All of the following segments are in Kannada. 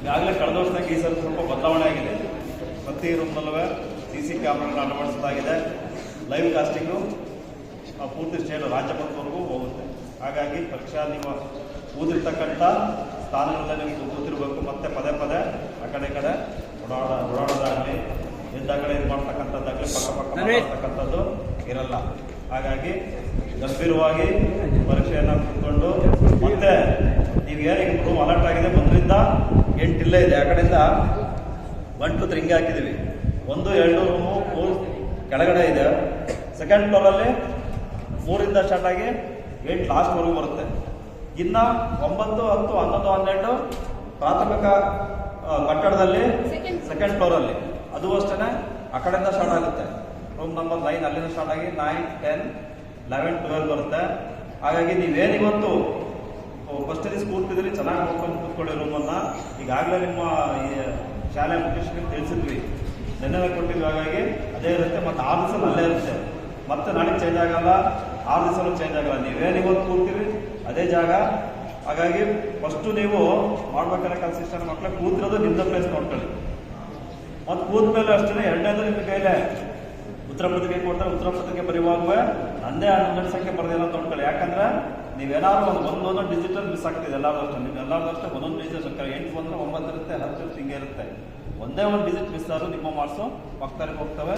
ಈಗಾಗಲೇ ಕಳೆದ ವರ್ಷದಾಗ ಈ ಸಲ ಸ್ವಲ್ಪ ಬದಲಾವಣೆ ಆಗಿದೆ. ಪ್ರತಿ ರೂಮ್ನಲ್ಲೂ ಸಿ ಸಿ ಕ್ಯಾಮ್ರಾಗಳನ್ನ ಅಳವಡಿಸಲಾಗಿದೆ. ಲೈವ್ ಕಾಸ್ಟಿಂಗು ಪೂರ್ತಿ ಸ್ಟೇಟ್ ರಾಜ್ಯ ಮಟ್ಟದವರೆಗೂ ಹೋಗುತ್ತೆ. ಹಾಗಾಗಿ ಪಕ್ಷ ನೀವು ಕೂದಿರ್ತಕ್ಕಂಥ ಸ್ಥಾನಗಳಲ್ಲೇ ನೀವು ಕೂತಿರ್ಬೇಕು ಮತ್ತೆ ಪದೇ ಪದೇ ಆ ಕಡೆ ಕಡೆ ಓಡಾಡ ಓಡಾಡೋದಾಗಲಿ ಎದ್ದ ಕಡೆ ಇದು ಮಾಡ್ತಕ್ಕಂಥದ್ದಾಗಲಿ ಪಕ್ಕ ಪಕ್ಕ ಮಾಡ್ತಕ್ಕಂಥದ್ದು ಇರಲ್ಲ. ಹಾಗಾಗಿ ಗಂಭೀರವಾಗಿ ಪರೀಕ್ಷೆಯನ್ನು ಕೂತ್ಕೊಂಡು ಮತ್ತೆ ನೀವು ಏನಿಗೆ ರೂಮ್ ಅಲರ್ಟ್ ಆಗಿದೆ. ಒಂದರಿಂದ ಎಂಟು ಇಲ್ಲೇ ಇದೆ. ಆ ಕಡೆಯಿಂದ ಒನ್ ಟು ತ್ರೀ ಹಿಂಗೆ ಹಾಕಿದ್ದೀವಿ. ಒಂದು ಎರಡು ರೂಮು ಮೂರು ಕೆಳಗಡೆ ಇದೆ. ಸೆಕೆಂಡ್ ಫ್ಲೋರಲ್ಲಿ ಮೂರಿಂದ ಸ್ಟಾರ್ಟ್ ಆಗಿ ಏಟ್ ಲಾಸ್ಟ್ವರೆಗೂ ಬರುತ್ತೆ. ಇನ್ನು ಒಂಬತ್ತು ಹತ್ತು ಹನ್ನೊಂದು ಹನ್ನೆರಡು ಪ್ರಾಥಮಿಕ ಕಟ್ಟಡದಲ್ಲಿ ಸೆಕೆಂಡ್ ಸೆಕೆಂಡ್ ಫ್ಲೋರಲ್ಲಿ ಅದು ಅಷ್ಟೇ ಆ ಕಡೆಯಿಂದ ಸ್ಟಾರ್ಟ್ ಆಗುತ್ತೆ. ರೂಮ್ ನಂಬರ್ ನೈನ್ ಅಲ್ಲಿಂದ ಸ್ಟಾರ್ಟ್ ಆಗಿ ನೈನ್ ಟೆನ್ ಲೆವೆನ್ ಟ್ವೆಲ್ ಬರುತ್ತೆ. ಹಾಗಾಗಿ ನೀವೇನಿವತ್ತು ಫಸ್ಟ್ ದಿವಸ ಕೂರ್ತಿದ್ರಿ ಚೆನ್ನಾಗಿ ನೋಡ್ಕೊಂಡು ಕೂತ್ಕೊಳ್ಳಿ ರೂಮನ್ನು ಈಗಾಗಲೇ ನಿಮ್ಮ ಶಾಲೆ ಮುಖ್ಯಸ್ಥರಿಗೆ ತಿಳಿಸಿದ್ವಿ. ನೆನ್ನೆ ಕೊಟ್ಟಿದ್ವಿ. ಹಾಗಾಗಿ ಅದೇ ಇರುತ್ತೆ ಮತ್ತೆ ಆರು ದಿವಸ ಅಲ್ಲೇ ಇರುತ್ತೆ. ಮತ್ತೆ ನಾಳೆ ಚೇಂಜ್ ಆಗಲ್ಲ ಆರು ದಿವಸನೂ ಚೇಂಜ್ ಆಗಲ್ಲ. ನೀವೇನು ಇವತ್ತು ಕೂರ್ತೀರಿ ಅದೇ ಜಾಗ. ಹಾಗಾಗಿ ಫಸ್ಟು ನೀವು ಮಾಡ್ಬೇಕಾದ್ರೆ ಇಷ್ಟ ಮಕ್ಕಳು ಕೂತಿರೋದು ನಿಮ್ದ ಪ್ಲೇಸ್ ನೋಡ್ಕೊಳ್ಳಿ. ಮತ್ತು ಕೂತ ಮೇಲೆ ಅಷ್ಟೇ ಎರಡನೇದು ನಿಮ್ಮ ಕೈಲೇ. ಉತ್ತರ ಪತ್ರಿಕೆ ಕೊಡ್ತಾರೆ, ಉತ್ತರ ಪತ್ರಿಕೆ ಬರೆಯುವಾಗ ನಂದೇ ಹನ್ನೊಂದು ಸಂಖ್ಯೆ ಬರೆದಿಲ್ಲ ಅಂತ ನೋಡ್ಕೊಳ್ಳಿ. ಯಾಕಂದ್ರೆ ನೀವೇನಾದ್ರು ಒಂದು ಒಂದೊಂದು ಡಿಜಿಟಲ್ ಮಿಸ್ ಆಗ್ತಿದೆ. ಎಲ್ಲಾದ್ರೂ ಅಷ್ಟೇ. ನೀವು ಎಲ್ಲಾದ್ರೂ ಅಷ್ಟೇ ಒಂದೊಂದು ಡಿಜಿಟಲ್ ಎಂಟು ಬಂದ್ರೆ ಒಂಬತ್ತು ಇರುತ್ತೆ, ಹತ್ತು ಹಿಂಗೆ ಇರುತ್ತೆ. ಒಂದೇ ಒಂದು ಡಿಜಿಟ್ ಮಿಸ್ ಆದ್ರೂ ನಿಮ್ಮ ಮಾರ್ಕ್ಸು ಪಕ್ಕದಲ್ಲಿ ಹೋಗ್ತವೆ.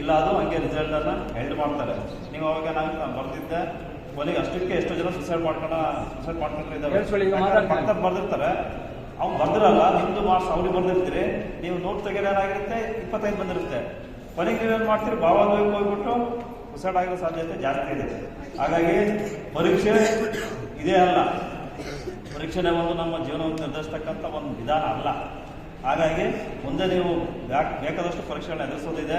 ಇಲ್ಲ ಅದು ಹಂಗೆ ರಿಸಲ್ಟನ್ನು ಹೆಲ್ಡ್ ಮಾಡ್ತಾರೆ. ನೀವು ಅವಾಗ ನಾನು ಬರ್ತಿದ್ದೆ ಕೊನೆಗೆ ಅಷ್ಟಕ್ಕೆ ಎಷ್ಟೋ ಜನ ಸುಸೈಡ್ ಮಾಡ್ಕೊಂಡ ಸುಸೈಡ್ ಮಾಡ್ಕೊಂಡಿದ್ದಾರೆ. ಪಕ್ಕದಲ್ಲಿ ಬರ್ದಿರ್ತಾರೆ. ಅವ್ನು ಬರ್ದಿರಲ್ಲ ನಿಮ್ದು ಮಾರ್ಕ್ಸ್ ಅವ್ರಿಗೆ ಬರ್ದಿರ್ತೀರಿ. ನೀವು ನೋಟ್ ತೆಗೆದಾಗಿರುತ್ತೆ ಇಪ್ಪತ್ತೈದು ಬಂದಿರುತ್ತೆ. ಕೊನೆಗೆ ನೀವೇನು ಮಾಡ್ತೀರಿ? ಭಾವಗಳಿಗೆ ಹೋಗ್ಬಿಟ್ಟು ಸುಸೈಡ್ ಆಗಿರೋ ಸಾಧ್ಯತೆ ಜಾಸ್ತಿ ಇದೆ ಹಾಗಾಗಿ ಪರೀಕ್ಷೆ ಇದೇ ಅಲ್ಲ. ಪರೀಕ್ಷೆನೇ ಒಂದು ನಮ್ಮ ಜೀವನವನ್ನು ನಿರ್ಧರಿಸ್ತಕ್ಕಂಥ ಒಂದು ವಿಧಾನ ಅಲ್ಲ. ಹಾಗಾಗಿ ಮುಂದೆ ನೀವು ಬೇಕಾದಷ್ಟು ಪರೀಕ್ಷೆಗಳನ್ನ ಎದುರಿಸೋದಿದೆ.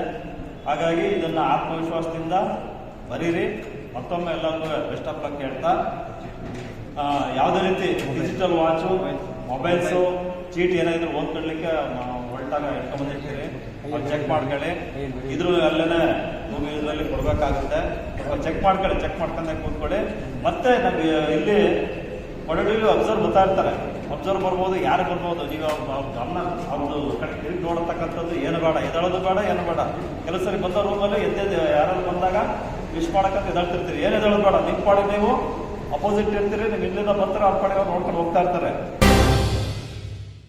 ಹಾಗಾಗಿ ಇದನ್ನು ಆತ್ಮವಿಶ್ವಾಸದಿಂದ ಬರೀರಿ. ಮತ್ತೊಮ್ಮೆ ಎಲ್ಲರಿಗೂ ಬೆಸ್ಟ್ ಆಫ್ ಲಕ್ ಹೇಳ್ತಾ ಯಾವುದೇ ರೀತಿ ಡಿಜಿಟಲ್ ವಾಚು, ಮೊಬೈಲ್ಸು, ಚೀಟಿ ಏನಾದ್ರು ಓದ್ಕೊಡ್ಲಿಕ್ಕೆ ಒಳ್ಟಾಗ ಇಟ್ಕೊಂಡ್ಬಂದಿರ್ತೀರಿ ಚೆಕ್ ಮಾಡ್ಕೊಳ್ಳಿ. ಇದ್ರೂ ಅಲ್ಲೇ ಭೂಮಿ ಇದರಲ್ಲಿ ಕೊಡಬೇಕಾಗುತ್ತೆ. ಚೆಕ್ ಮಾಡ್ಕೊಳ್ಳಿ ಚೆಕ್ ಮಾಡ್ಕೊಂಡೆ ಕೂತ್ಕೊಳ್ಳಿ. ಮತ್ತೆ ನಮ್ಗೆ ಇಲ್ಲಿ ಕೊಡಗಲ್ಲಿ ಅಬ್ಸರ್ವ್ ಬರ್ತಾ ಇರ್ತಾರೆ. ಅಬ್ಸರ್ವ್ ಬರ್ಬೋದು ಯಾರು ಬರ್ಬೋದು? ನೀವು ಅವ್ರ ಗಮನ ಅವ್ರದ್ದು ಕಡೆ ತಿರುಗಿ ನೋಡತಕ್ಕಂಥದ್ದು ಏನು ಬೇಡ. ಎದಳೋದು ಬೇಡ, ಏನು ಬೇಡ. ಕೆಲಸರಿಗೆ ಸರಿ ಬಂದ ರೂಮಲ್ಲಿ ಎದ್ದೆದ್ದು ಯಾರಾದ್ರು ಬಂದಾಗ ವಿಶ್ ಮಾಡಕ್ಕಂತ ಎದಾಳ್ತಿರ್ತೀರಿ ಏನ್ ಎದಾಳ್ ಬೇಡ. ನಿಮ್ಮ ಪಾಡಿಗೆ ನೀವು ಅಪೋಸಿಟ್ ಇರ್ತೀರಿ, ನೀವು ಇಲ್ಲಿಂದ ಬರ್ತಾರೆ ಅವ್ರ ಕಡೆ ನೋಡ್ಕೊಂಡು ಹೋಗ್ತಾ ಇರ್ತಾರೆ.